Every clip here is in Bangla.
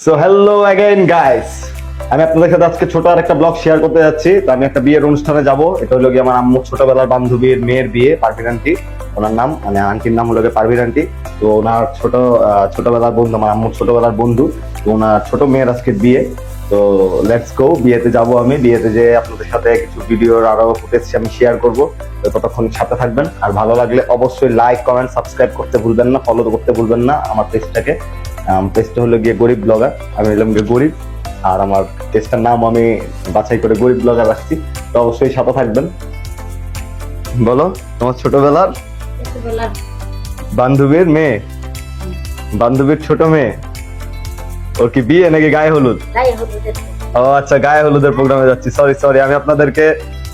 সো হ্যালো অ্যাগেন গাইস আমি আপনাদের সাথে আজকে ছোট আর একটা ব্লগ শেয়ার করতে যাচ্ছি। তো আমি একটা বিয়ের অনুষ্ঠানে যাব। এটা হলো কি আমার আম্মু, ছোটবেলার বান্ধবীর মেয়ের বিয়ে পারভিন আন্টি ওনার নাম মানে আন্টির নাম হলো গিয়ে আন্টি তো ওনার ছোট ছোটবেলার বন্ধু, আমার আম্মুর ছোটবেলার বন্ধু। তো ওনার ছোট মেয়ের আজকে বিয়ে। তো লেটস গো বিয়েতে যাব আমি। বিয়েতে যে আপনাদের সাথে কিছু ভিডিওর আরও ফুটেজ আমি শেয়ার করব। তো ততক্ষণ সাথে থাকবেন। আর ভালো লাগলে অবশ্যই লাইক কমেন্ট সাবস্ক্রাইব করতে ভুলবেন না ফলো করতে ভুলবেন না আমার পেজটাকে পেজটা হলো গিয়ে গরিব ব্লগার আমি হলাম গিয়ে গরিব আর আমার পেজটার নাম আমি বাছাই করে গরিব ব্লগার রাখছি তো অবশ্যই সাথে থাকবেন। বলো তোমার ছোটবেলার? বান্ধবীর মেয়ে? বান্ধবীর ছোট মেয়ে? ওর কি বিয়ে নাকি গায়ে হলুদ? ও আচ্ছা গায়ে হলুদের প্রোগ্রামে যাচ্ছি সরি সরি আমি আপনাদেরকে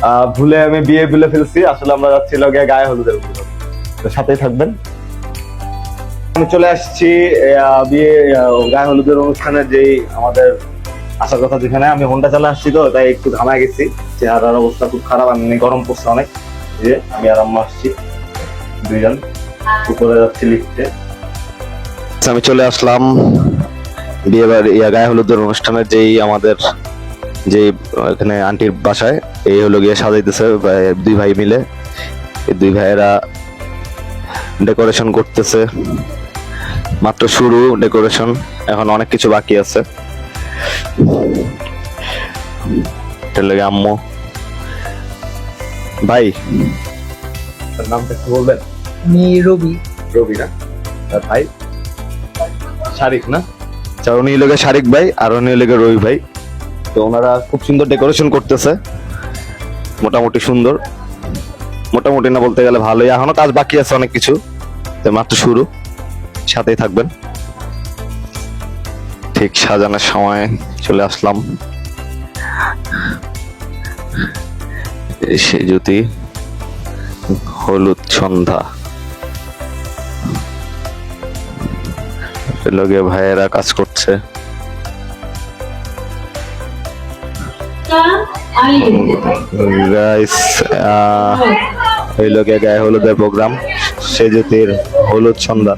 আহ, ভুলে আমি বিয়ে ভুলে ফেলছি আসলে আমরা যাচ্ছি লগে গায়ে হলুদের প্রোগ্রাম। তো সাথেই থাকবেন। আমি চলে আসছি বিয়ে গায়ে হলুদের অনুষ্ঠানে যেই আমাদের আসার কথা যেখানে। আমি হোন্ডা চালা আসছি তো, তাই একটু ঘামায় গেছি। চেহারার অবস্থা খুব খারাপ, আমি গরম পড়ছে অনেক। যে, আমি আর আম্মা আসছি, দুইজন। উপরে যাচ্ছি লিফটে আমি চলে আসলাম। বিয়ে বাড়ি, ইয়া, গায়ে হলুদের অনুষ্ঠানের যেই আমাদের যে এখানে আন্টির বাসায়, এই হলো গিয়ে সাজাইতেছে দুই ভাই মিলে। এই দুই ভাইয়েরা ডেকোরেশন করতেছে। মাত্র শুরু ডেকোরেশন এখন অনেক কিছু বাকি আছে। আম্মু। ভাই নামটা একটু বলবেন? আমি রবি। রবি না? আর ভাই? শারিক না? আচ্ছা উনি লোকে শারিক ভাই আর উনি লোকে রবি ভাই। তো ওনারা খুব সুন্দর ডেকোরেশন করতেছে। মোটামুটি সুন্দর। মোটামুটি না বলতে গেলে ভালোই। এখনও কাজ বাকি আছে অনেক কিছু। তো মাত্র শুরু। সাথেই থাকবেন। ঠিক সাজানোর সময় চলে আসলাম। সে জ্যোতি হলুদ সন্ধ্যা। লগে ভাইয়েরা কাজ করছে। গাইস লোকে গায়ে হলুদের প্রোগ্রাম সে জ্যোতির হলুদ সন্ধ্যা।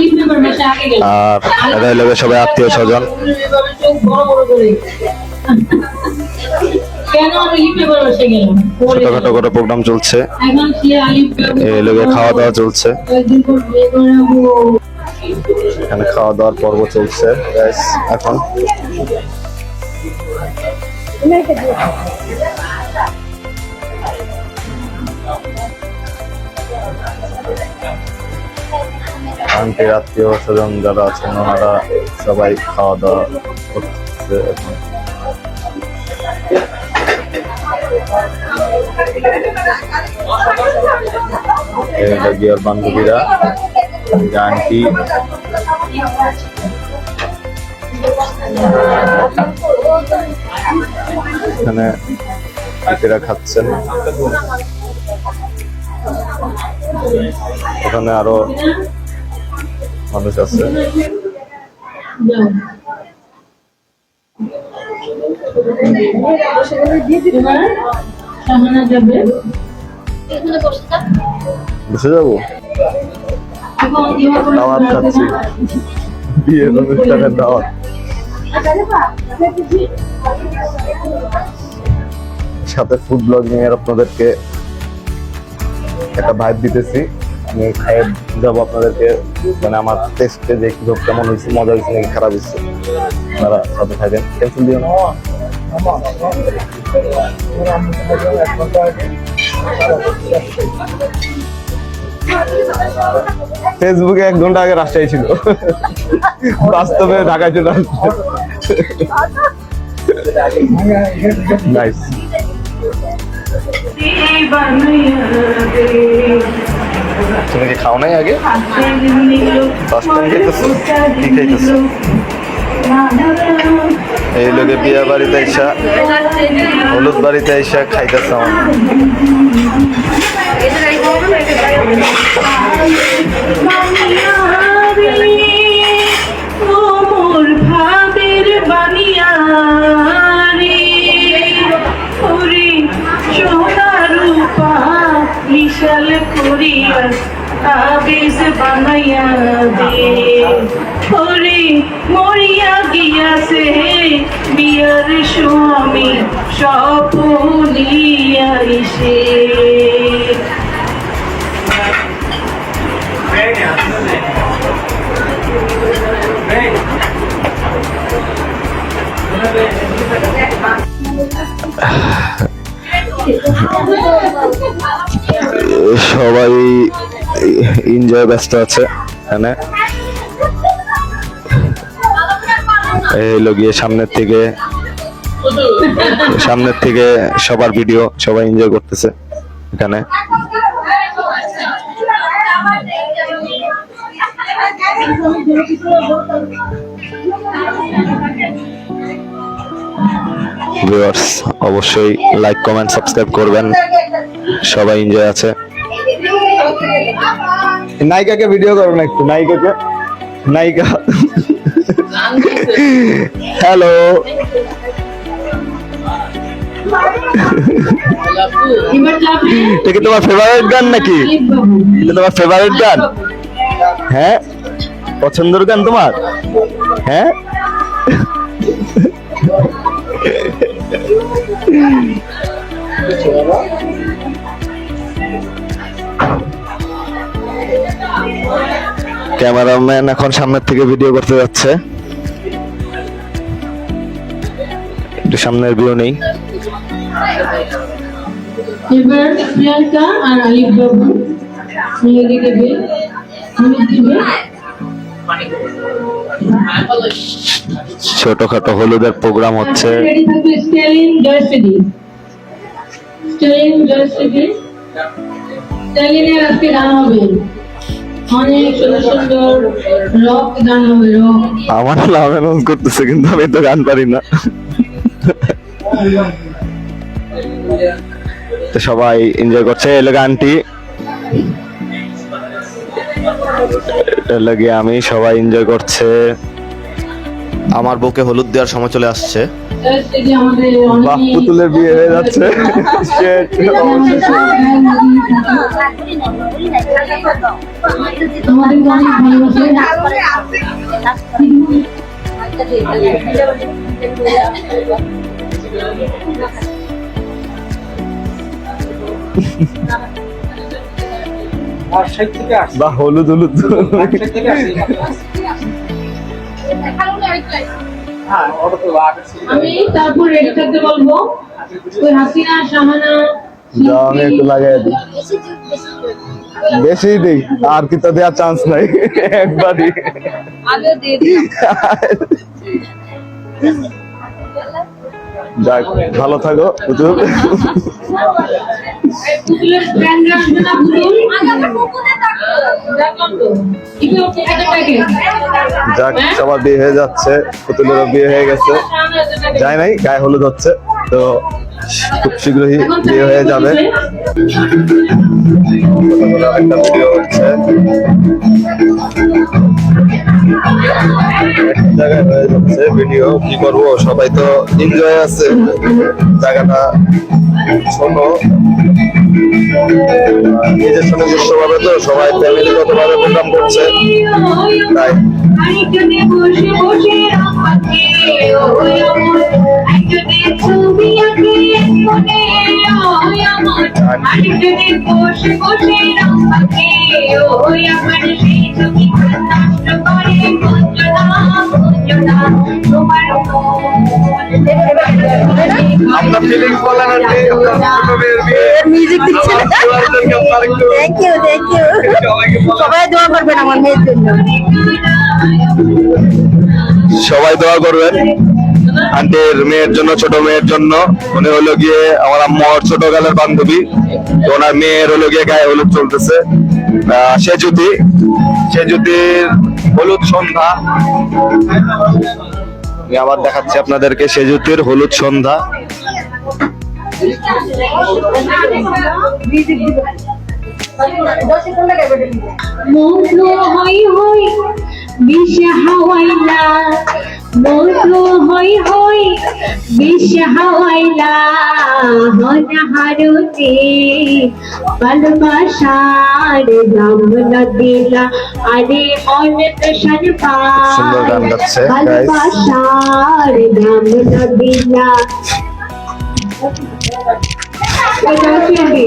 লিফ মেম্বার মাসে আগে গেল? আর এরা লোকে সবাই আত্মীয় স্বজন। ছোটখাটো করে প্রোগ্রাম চলছে। আলিফ বাবু লোকে খাওয়া দাওয়া চলছে। এখানে খাওয়া দাওয়ার পর্ব চলছে এখন। আন্টির আত্মীয় স্বজন যারা আছেন, ওনারা সবাই খাওয়া দাওয়া করছে এখন গিয়ার বান্ধবীরা যে এখানে আন্টিরা খাচ্ছেন। ওখানে আরও মানুষ আছে। বসে যাব? দাওয়াত খাচ্ছি। বিয়ের অনুষ্ঠানের দাওয়াত। সাথে ফুড ব্লগিং এর আপনাদেরকে একটা ভাইব দিতেছি। আপনাদেরকে। মানে আমার টেস্টে যে কি হোক, কেমন হয়েছে, মজা হয়েছে নাকি খারাপ হয়েছে, আপনারা সাথে থাকেন। দিও না। ফেসবুকে এক ঘণ্টা আগে রাস্তায় ছিল। বাস্তবে ঢাকায় চলে আসছে। তুমি কি খাও নাই আগে? এই লোকে বিয়া বাড়িতে আইসা, হলুদ বাড়িতে আইসা খাইতেছে আমার। করিয়া বানাইয়া দে ওরে মরিয়া গিয়াছে বিয়ার স্বামী সপনিয়া এসে এনজয় ব্যস্ত আছে, এখানে। এই হলো গিয়ে সামনের থেকে সামনের থেকে সবার ভিডিও সবাই এনজয় করতেছে এখানে। ভিউয়ার্স অবশ্যই লাইক কমেন্ট সাবস্ক্রাইব করবেন। সবাই এনজয় আছে। নায়িকাকে ভিডিও করো না একটু, নায়িকাকে, নায়িকা। হ্যালো এটা কি তোমার ফেভারিট গান নাকি? এটা তোমার ফেভারিট গান? হ্যাঁ? পছন্দের গান তোমার? হ্যাঁ? ক্যামেরাম্যান এখন সামনের থেকে ভিডিও করতে যাচ্ছে। একটু সামনের ভিউ নেই। এবার প্রিয়াঙ্কা আর আলিফ বাবু মেহেদি দেবে হলুদ দেবে ছোটখাটো হলুদের প্রোগ্রাম হচ্ছে। স্টেলিন জয়শ্রী। স্টেলিনের আজকে গান হবে। আমার লাভ অ্যানাউন্স করতেছে, কিন্তু আমি তো গান পারি না। তো সবাই এনজয় করছে এলো গানটি। এটা লাগে আমি সবাই এনজয় করছে। আমার বউকে হলুদ দেওয়ার সময় চলে আসছে। বাহ পুতুলের বিয়ে হয়ে যাচ্ছে। বাহ হলুদ হলুদ। থেকে আমি তারপর রেডি থাকতে বলব। তুই হাসিনা যাও আমি একটু লাগাই দিই। বেশি দিই আর কি তো দেওয়ার চান্স নাই। একবারই। যাক, ভালো থাকো যাক, সবার বিয়ে হয়ে যাচ্ছে, পুতুলেরও বিয়ে হয়ে গেছে। যাই নাই, গায়ে হলুদ হচ্ছে, তো খুব শীঘ্রই বিয়ে হয়ে যাবে। জায়গায় হয়ে যাচ্ছে ভিডিও কি করব, সবাই তো এনজয় আছে। জায়গাটা ছোট নিজস্ব নিজস্ব ভাবে তো সবাই ফ্যামিলিগত ভাবে প্রোগ্রাম করছে। তাই। আমার আপনার feelings বলেন আন্টি, আপনার ছোট মেয়ের বিয়ে। Music thank you thank you সবাই দোয়া করবেন আমার মেয়ের জন্য। সবাই দোয়া করবেন। আন্টির মেয়ের জন্য, ছোট মেয়ের জন্য। উনি হলো গিয়ে আমার আম্মার ছোটকালের বান্ধবী। তো ওনার মেয়ের হলো গিয়ে গায়ে হলুদ চলতেছে। সে জ্যোতি। সে জ্যোতির হলুদ সন্ধ্যা। আবার দেখাচ্ছি আপনাদেরকে, সে জ্যোতির হলুদ সন্ধ্যা। মৌন হই হই বিষ হাওয়াইলা। বন্ধু হই হই বিষ হাওয়াইলা। হন হারুতে ভালোবাসার দাম দিলা আরে অনেক সার সুন্দর গান গাচ্ছে, guys. ভালোবাসার দাম দিলা হচ্ছে আমি।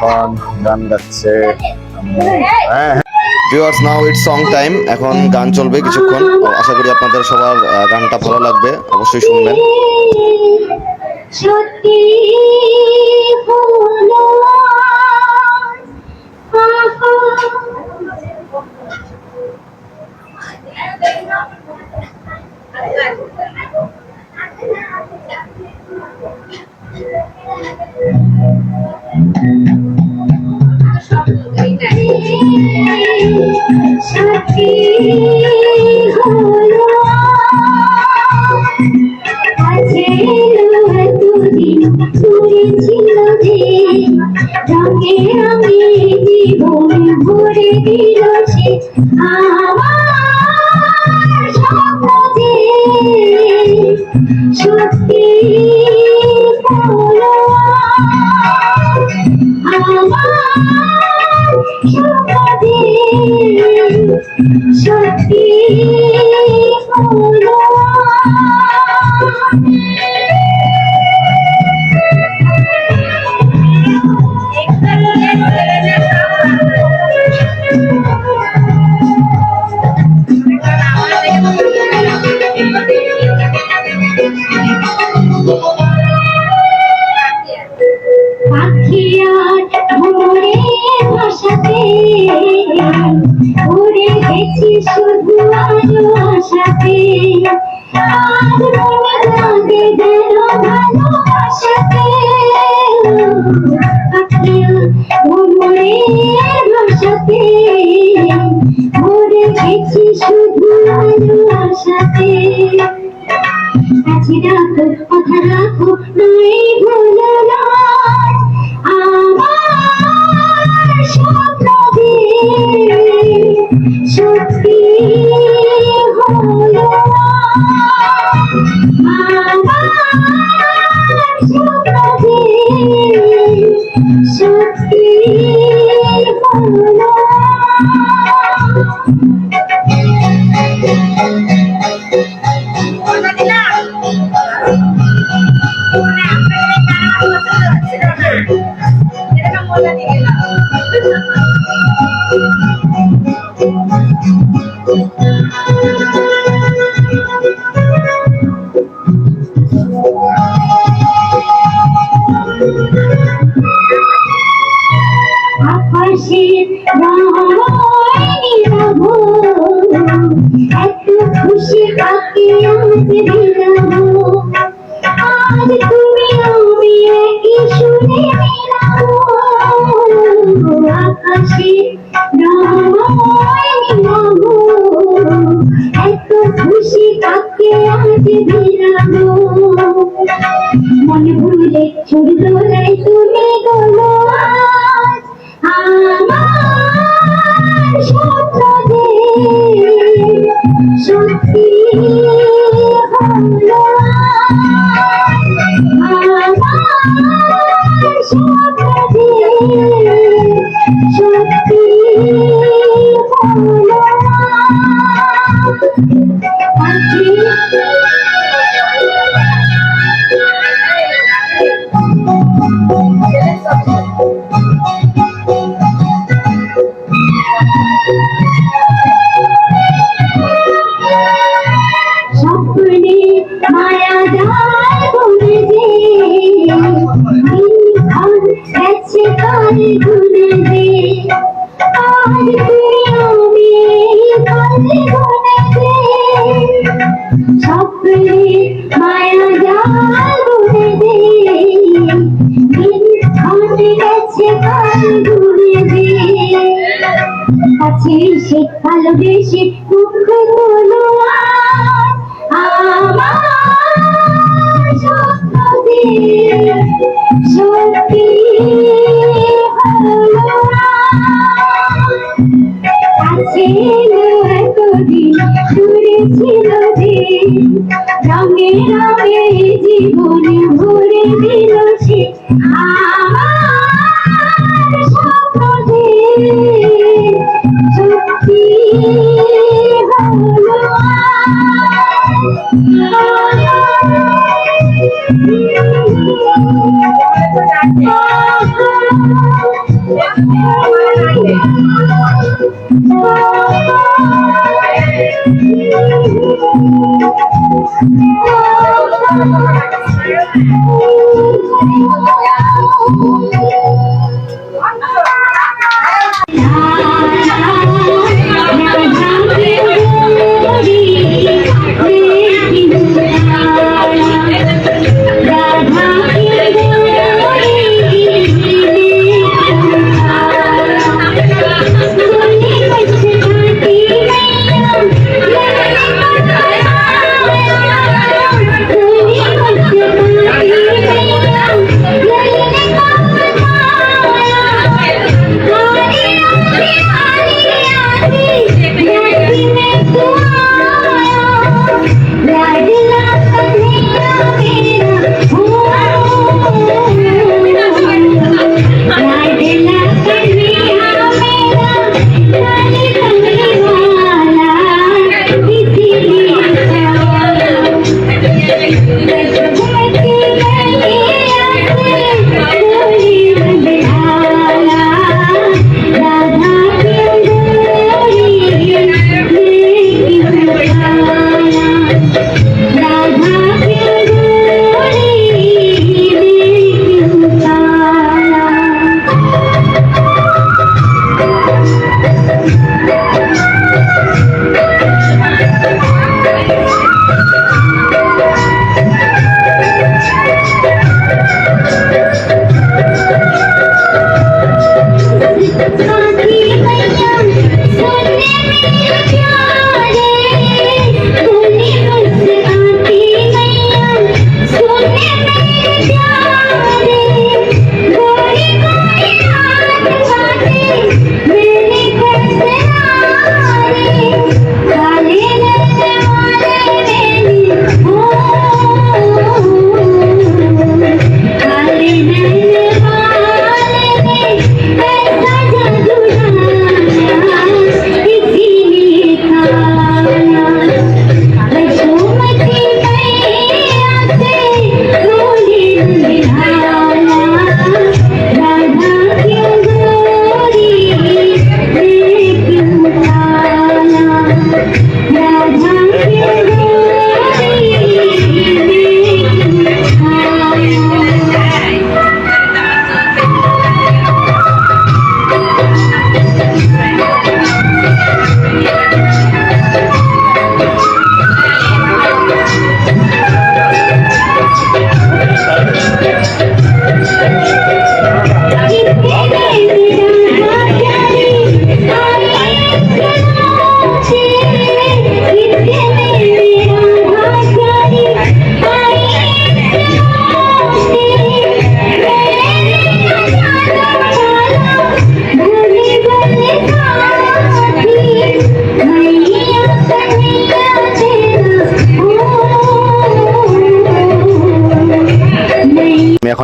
এখন গান নাও সং টাইম এখন গান চলবে কিছুক্ষণ। আশা করি আপনাদের সবার গানটা ভালো লাগবে। অবশ্যই শুনবেন। সত্যি সত্যি গেছি শুধু আলো আশাতে আর মনে লাগে যেন ভালোবাসাতে পাখিয়ার ভোরে ভাসাতে উড়ে গেছি শুধু আলো আশাতে কাছে রাখো কথা রাখো নাই ভুলো না সত্যি হলো কাছে সে ভালোবেসে দুঃখ হলো আমার সত্যি হলো Yeah.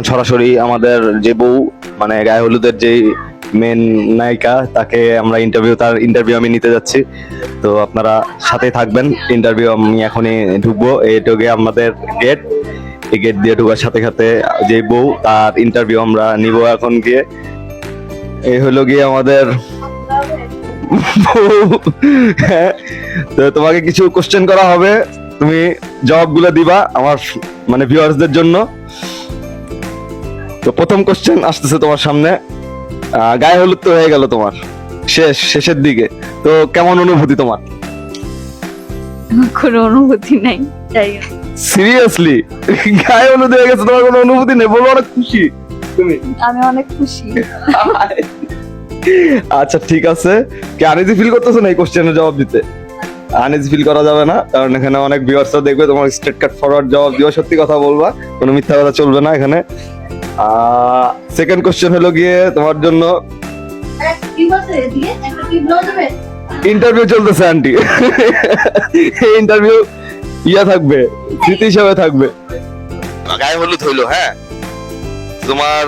এখন সরাসরি আমাদের যে বউ মানে গায়ে হলুদের যে মেন নায়িকা, তাকে আমরা ইন্টারভিউ তার ইন্টারভিউ আমি নিতে যাচ্ছি। তো আপনারা সাথে থাকবেন। ইন্টারভিউ আমি এখনই ঢুকবো। এইটুকে আমাদের গেট এই গেট দিয়ে ঢুকার সাথে সাথে যে বউ, তার ইন্টারভিউ আমরা নিব এখন গিয়ে। এই হলো গিয়ে আমাদের তো তোমাকে কিছু কোশ্চেন করা হবে। তুমি জবাবগুলো দিবা আমার মানে ভিউয়ার্সদের জন্য। তো প্রথম কোশ্চেন আসতেছে তোমার সামনে। গায়ে হলুদ তো হয়ে গেল তোমার। শেষ শেষের দিকে। তো কেমন অনুভূতি তোমার? কোনো অনুভূতি নাই সিরিয়াসলি গায়ে হলুদ হয়ে গেছে তোমার কোনো অনুভূতি নেই? বলো অনেক খুশি তুমি। আমি অনেক খুশি। আচ্ছা ঠিক আছে। কি আনিজি ফিল করতেছো না এই কোশ্চেনের জবাব দিতে? আনিজি ফিল করা যাবে না কারণ এখানে অনেক ভিউয়ার্সরা দেখবে তোমার স্ট্রেট কাট ফরওয়ার্ড জবাব দিও সত্যি কথা বলবা। কোনো মিথ্যা কথা চলবে না এখানে। সেকেন্ড কোশ্চেন হলো গিয়ে তোমার জন্য ইন্টারভিউ চলতেছে আন্টি এই ইন্টারভিউ ইয়া থাকবে স্মৃতি হিসাবে থাকবে। গায়ে হলুদ হইল হ্যাঁ? তোমার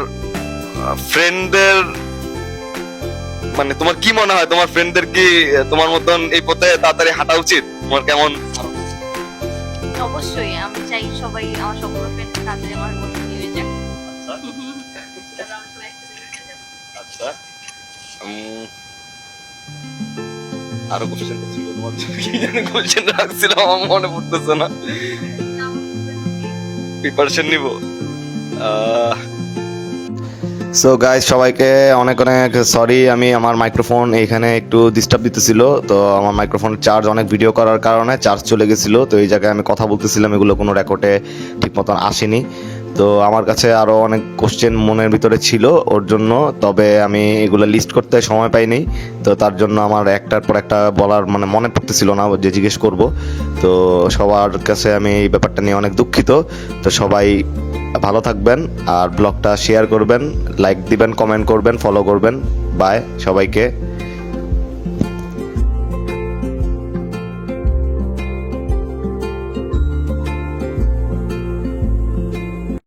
ফ্রেন্ডদের মানে তোমার কি মনে হয়? তোমার ফ্রেন্ডদের কি তোমার মতন এই পথে তাড়াতাড়ি হাঁটা উচিত? তোমার কেমন? অবশ্যই আমি চাই সবাই আমার সকল ফ্রেন্ড তাড়াতাড়ি আরও কোশ্চেন ছিল তোমার? কি জানি কোশ্চেন আমার মনে পড়তেছে না। প্রিপারেশন নিব। সো গাইস সবাইকে অনেক অনেক সরি আমি আমার মাইক্রোফোন এখানে একটু ডিস্টার্ব দিতেছিল। তো আমার মাইক্রোফোন চার্জ অনেক ভিডিও করার কারণে চার্জ চলে গেছিল। তো এই জায়গায় আমি কথা বলতেছিলাম, এগুলো কোনো রেকর্ডে ঠিক মতন আসেনি। তো আমার কাছে আরও অনেক কোশ্চেন মনের ভিতরে ছিল ওর জন্য, তবে আমি এগুলো লিস্ট করতে সময় পাইনি। তো তার জন্য আমার একটার পর একটা বলার মানে মনে পড়তেছিল না, যে জিজ্ঞেস করব। তো সবার কাছে আমি এই ব্যাপারটা নিয়ে অনেক দুঃখিত। তো সবাই ভালো থাকবেন আর ব্লগটা শেয়ার করবেন লাইক দিবেন কমেন্ট করবেন ফলো করবেন। বাই সবাইকে।